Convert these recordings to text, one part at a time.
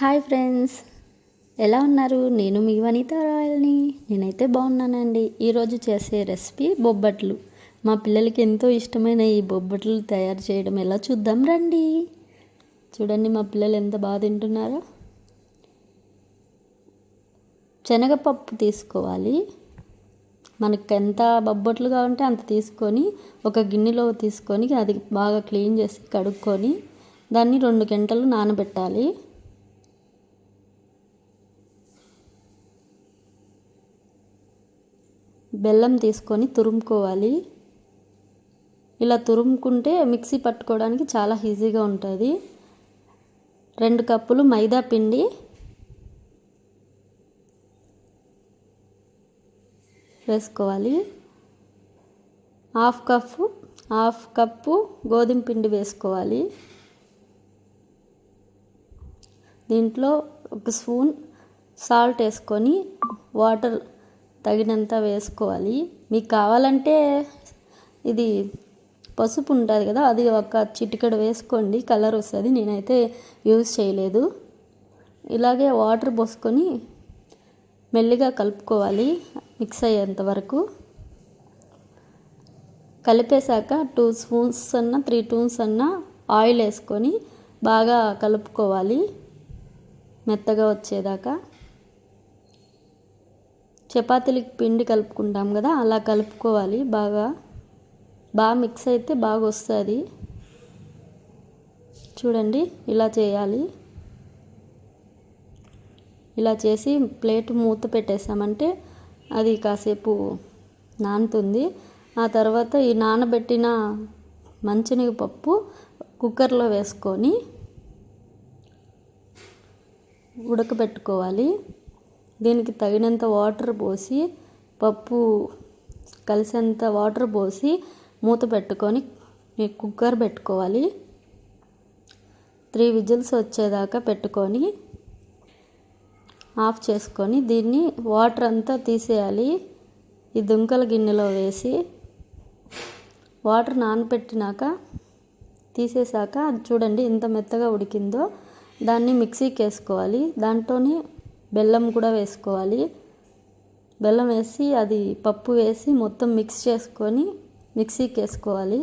Hi friends. ఎలా ఉన్నారు? నేను మీ వనిత రాయల్ని. నేనైతే బాగున్నానండి. ఈరోజు చేసే రెసిపీ బొబ్బట్లు. మా పిల్లలకి ఎంతో ఇష్టమైన ఈ బొబ్బట్లు తయారు చేయడం ఎలా చూద్దాం రండి. చూడండి మా పిల్లలు ఎంత బాగా తింటున్నారో. శనగపప్పు తీసుకోవాలి. మనకి ఎంత బొబ్బట్లు కావాలంటే అంత తీసుకొని ఒక గిన్నెలో తీసుకొని అది బాగా క్లీన్ చేసి కడుక్కొని దాన్ని రెండు గంటలు నానబెట్టాలి. బెల్లం తీసుకొని తురుముకోవాలి. ఇలా తురుముకుంటే మిక్సీ పట్టుకోవడానికి చాలా ఈజీగా ఉంటుంది. రెండు కప్పులు మైదా పిండి. వేసుకోవాలి. హాఫ్ కప్పు హాఫ్ కప్పు గోధుమ పిండి వేసుకోవాలి. దీంట్లో ఒక స్పూన్ సాల్ట్ వేసుకొని వాటర్ తగినంత వేసుకోవాలి. మీకు కావాలంటే ఇది పసుపు ఉంటుంది కదా అది ఒక చిటికెడు వేసుకోండి. కలర్ వస్తుంది. నేనైతే యూజ్ చేయలేదు. ఇలాగే వాటర్ పోసుకొని మెల్లిగా కలుపుకోవాలి మిక్స్ అయ్యేంత వరకు. కలిపేశాక టూ స్పూన్స్ అన్న త్రీ టూన్స్ అన్న ఆయిల్ వేసుకొని బాగా కలుపుకోవాలి. మెత్తగా వచ్చేదాకా. చపాతీలకి పిండి కలుపుకుంటాం కదా అలా కలుపుకోవాలి. బాగా బాగా మిక్స్ అయితే బాగా వస్తుంది. చూడండి ఇలా చేయాలి. ఇలా చేసి ప్లేట్ మూత పెట్టేసామంటే అది కాసేపు నానుతుంది. ఆ తర్వాత ఈ నానబెట్టిన మంచినగ పప్పు కుక్కర్లో వేసుకొని ఉడకబెట్టుకోవాలి. దీనికి తగినంత వాటర్ పోసి పప్పు కలిసేంత వాటర్ పోసి మూత పెట్టుకొని కుక్కర్ పెట్టుకోవాలి. త్రీ విజిల్స్ వచ్చేదాకా పెట్టుకొని ఆఫ్ చేసుకొని దీన్ని వాటర్ అంతా తీసేయాలి. ఈ దుంకల గిన్నెలో వేసి వాటర్ నానపెట్టినాక తీసేసాక చూడండి ఎంత మెత్తగా ఉడికిందో. దాన్ని మిక్సీకి వేసుకోవాలి. దాంట్లోనే బెల్లం కూడా వేసుకోవాలి. బెల్లం వేసి అది పప్పు వేసి మొత్తం మిక్స్ చేసుకొని మిక్సీకి వేసుకోవాలి.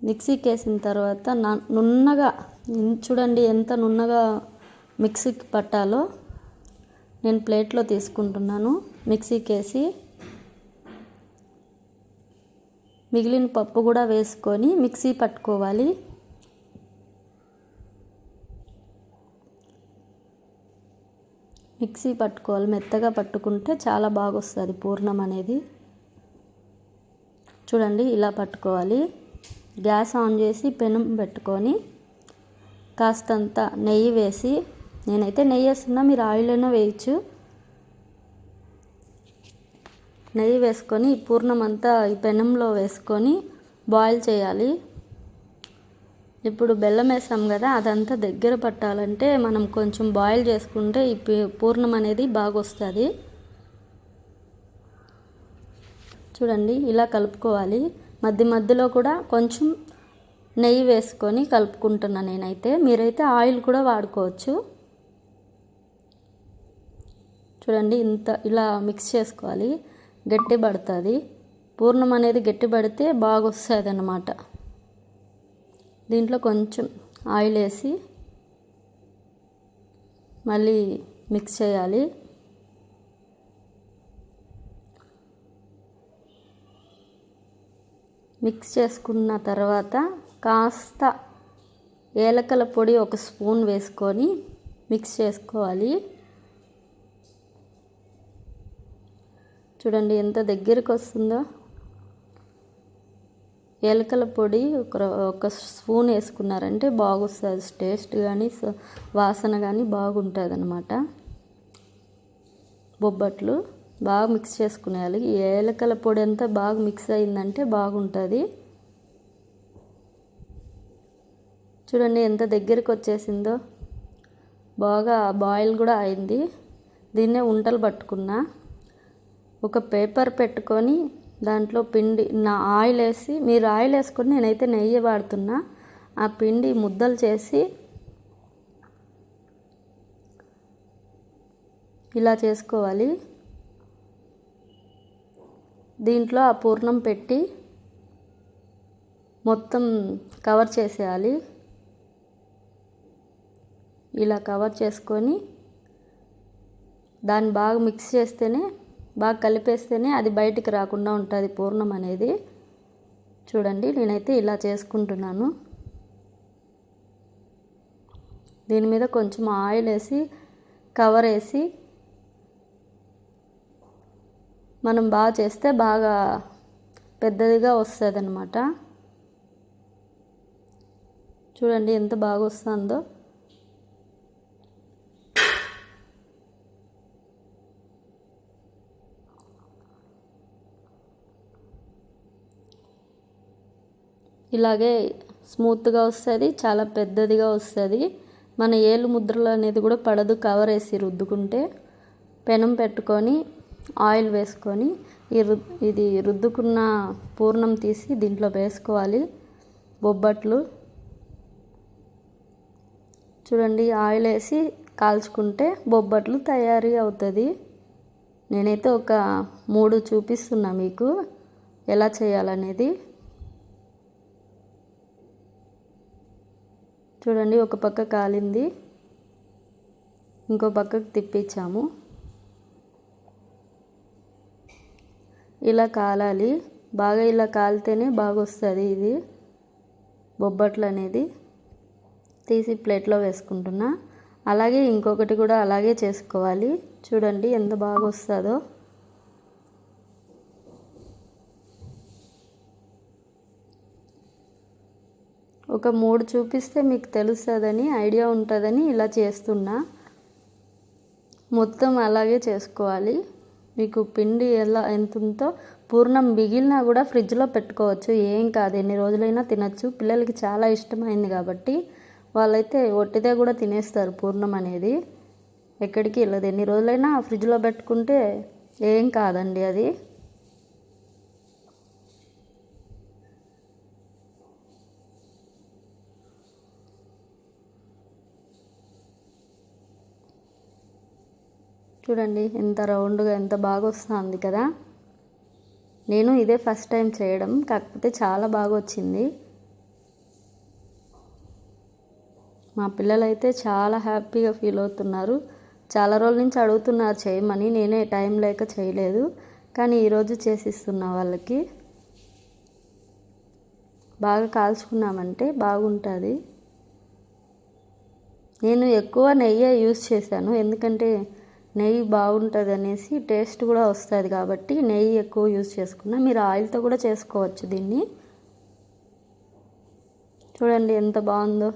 మిక్సీకి వేసిన తర్వాత నున్నగా చూడండి ఎంత నున్నగా మిక్సీకి పట్టాలో నేను ప్లేట్లో తీసుకుంటున్నాను. మిక్సీకి వేసి మిగిలిన పప్పు కూడా వేసుకొని మిక్సీ పట్టుకోవాలి. మిక్సీ పట్టుకోవాలి. మెత్తగా పట్టుకుంటే చాలా బాగా వస్తుంది పూర్ణం అనేది. చూడండి ఇలా పట్టుకోవాలి. గ్యాస్ ఆన్ చేసి పెనం పెట్టుకొని కాస్తంత నెయ్యి వేసి నేనైతే నెయ్యి వేస్తున్నా మీరు ఆయిల్లోనే వేయచ్చు. నెయ్యి వేసుకొని పూర్ణం అంతా ఈ పెనంలో వేసుకొని బాయిల్ చేయాలి. ఇప్పుడు బెల్లం వేసాం కదా అదంతా దగ్గర పట్టాలంటే మనం కొంచెం బాయిల్ చేసుకుంటే ఈ పూర్ణం అనేది బాగా వస్తుంది చూడండి ఇలా కలుపుకోవాలి. మధ్య మధ్యలో కూడా కొంచెం నెయ్యి వేసుకొని కలుపుకుంటున్నా నేనైతే. మీరైతే ఆయిల్ కూడా వాడుకోవచ్చు. చూడండి ఇంత ఇలా మిక్స్ చేసుకోవాలి. గట్టి పడుతుంది పూర్ణం అనేది గట్టి పడితే బాగా వస్తుంది అన్నమాట దీంట్లో కొంచెం ఆయిల్ వేసి మళ్ళీ మిక్స్ చేయాలి. మిక్స్ చేసుకున్న తర్వాత కాస్త ఏలకల పొడి ఒక స్పూన్ వేసుకొని మిక్స్ చేసుకోవాలి. చూడండి ఎంత దగ్గరికి వస్తుందో. ఏలకల పొడి ఒక ఒక స్పూన్ వేసుకున్నారంటే బాగొస్తుంది. టేస్ట్ కానీ వాసన కానీ బాగుంటుంది అనమాట బొబ్బట్లు బాగా మిక్స్ చేసుకునేయాలి. ఏలకల పొడి అంతా బాగా మిక్స్ అయిందంటే బాగుంటుంది. చూడండి ఎంత దగ్గరికి వచ్చేసిందో. బాగా బాయిల్ కూడా అయింది. దీన్నే ఉంటలు పట్టుకున్నా. ఒక పేపర్ పెట్టుకొని దాంట్లో పిండి నా ఆయిల్ వేసి మీరు ఆయిల్ వేసుకొని నేనైతే నెయ్యి వాడుతున్నా. ఆ పిండి ముద్దలు చేసి ఇలా చేసుకోవాలి. దీంట్లో ఆ పూర్ణం పెట్టి మొత్తం కవర్ చేసేయాలి. ఇలా కవర్ చేసుకొని దాన్ని బాగా మిక్స్ చేస్తేనే బాగా కలిపేస్తేనే అది బయటికి రాకుండా ఉంటుంది పూర్ణం అనేది. చూడండి నేనైతే ఇలా చేసుకుంటున్నాను. దీని మీద కొంచెం ఆయిల్ వేసి కవర్ వేసి మనం బాగా చేస్తే బాగా పెద్దదిగా వస్తుంది అన్నమాట చూడండి ఎంత బాగా వస్తుందో. ఇలాగే స్మూత్గా వస్తుంది చాలా పెద్దదిగా వస్తుంది. మన ఏలు ముద్రలు అనేది కూడా పడదు కవర్ వేసి రుద్దుకుంటే. పెనం పెట్టుకొని ఆయిల్ వేసుకొని ఈ రు ఇది రుద్దుకున్న పూర్ణం తీసి దీంట్లో వేసుకోవాలి. బొబ్బట్లు. చూడండి ఆయిల్ వేసి కాల్చుకుంటే బొబ్బట్లు తయారీ అవుతుంది. నేనైతే ఒక మూడు చూపిస్తున్నా మీకు ఎలా చేయాలనేది. చూడండి ఒక పక్క కాలింది. ఇంకో పక్కకు తిప్పించాము. ఇలా కాలాలి. బాగా ఇలా కాలితేనే బాగా వస్తుంది ఇది. బొబ్బట్లు అనేది తీసి ప్లేట్లో వేసుకుంటున్నా. అలాగే ఇంకొకటి కూడా అలాగే చేసుకోవాలి. చూడండి ఎంత బాగా వస్తుందో ఒక మూడు చూపిస్తే మీకు తెలుస్తుందని ఐడియా ఉంటుందని ఇలా చేస్తున్నా. మొత్తం అలాగే చేసుకోవాలి. మీకు పిండి ఎలా ఎంత ఉందో పూర్ణం మిగిలినా కూడా ఫ్రిడ్జ్లో పెట్టుకోవచ్చు. ఏం కాదు ఎన్ని రోజులైనా తినచ్చు. పిల్లలకి చాలా ఇష్టమైంది కాబట్టి వాళ్ళైతే ఒట్టిదే కూడా తినేస్తారు పూర్ణం అనేది. ఎక్కడికి వెళ్ళదు. ఎన్ని రోజులైనా ఫ్రిడ్జ్లో పెట్టుకుంటే ఏం కాదండి అది. చూడండి ఎంత రౌండ్గా ఎంత బాగా వస్తుంది కదా. నేను ఇదే ఫస్ట్ టైం చేయడం కాకపోతే చాలా బాగా వచ్చింది మా పిల్లలైతే చాలా హ్యాపీగా ఫీల్ అవుతున్నారు. చాలా రోజుల నుంచి అడుగుతున్నారు చేయమని. నేనే టైం లేక చేయలేదు. కానీ ఈరోజు చేసిస్తున్నా వాళ్ళకి బాగా కాల్చుకున్నామంటే బాగుంటుంది. నేను ఎక్కువ నెయ్యి యూస్ చేశాను. ఎందుకంటే నెయ్యి బాగుంటుంది అనేసి టేస్ట్ కూడా వస్తుంది కాబట్టి నెయ్యి ఎక్కువ యూస్ చేసుకున్నా. మీరు ఆయిల్తో కూడా చేసుకోవచ్చు దీన్ని. చూడండి ఎంత బాగుందో.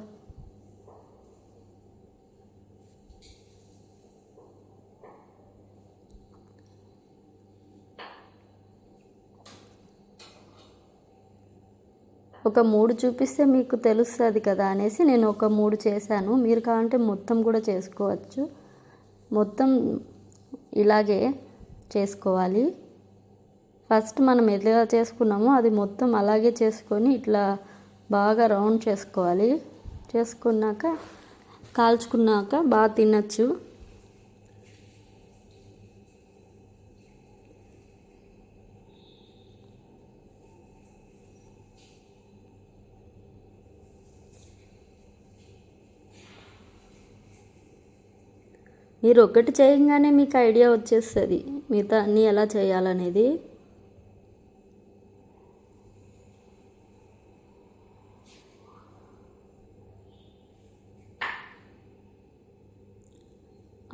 ఒక మూడు చూపిస్తే మీకు తెలుస్తుంది కదా అనేసి నేను ఒక మూడు చేశాను. మీరు కావాలంటే మొత్తం కూడా చేసుకోవచ్చు. మొత్తం ఇలాగే చేసుకోవాలి. ఫస్ట్ మనం ఎలా చేసుకున్నామో అది మొత్తం అలాగే చేసుకొని ఇట్లా బాగా రౌండ్ చేసుకోవాలి. చేసుకున్నాక కాల్చుకున్నాక బాగా తినచ్చు. మీరు ఒకటి చేయగానే మీకు ఐడియా వచ్చేస్తుంది. మిగతా అన్నీ ఎలా చేయాలనేది.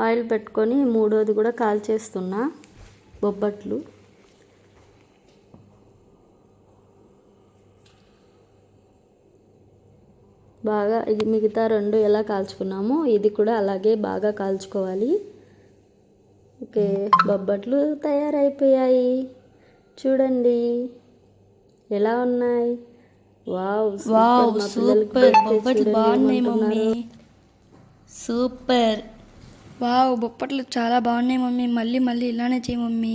ఆయిల్ పెట్టుకొని మూడోది కూడా కాల్చేస్తున్నా. బొబ్బట్లు. బాగా ఇది మిగతా రెండు ఎలా కాల్చుకున్నామో ఇది కూడా అలాగే బాగా కాల్చుకోవాలి. ఓకే బొబ్బట్లు తయారైపోయాయి. చూడండి ఎలా ఉన్నాయి? Wow wow super. బొబ్బట్లు బాగున్నాయి. మమ్మీ. సూపర్. వావ్ బొప్పట్లు చాలా బాగున్నాయి మమ్మీ. మళ్ళీ మళ్ళీ ఇలానే చేయి మమ్మీ.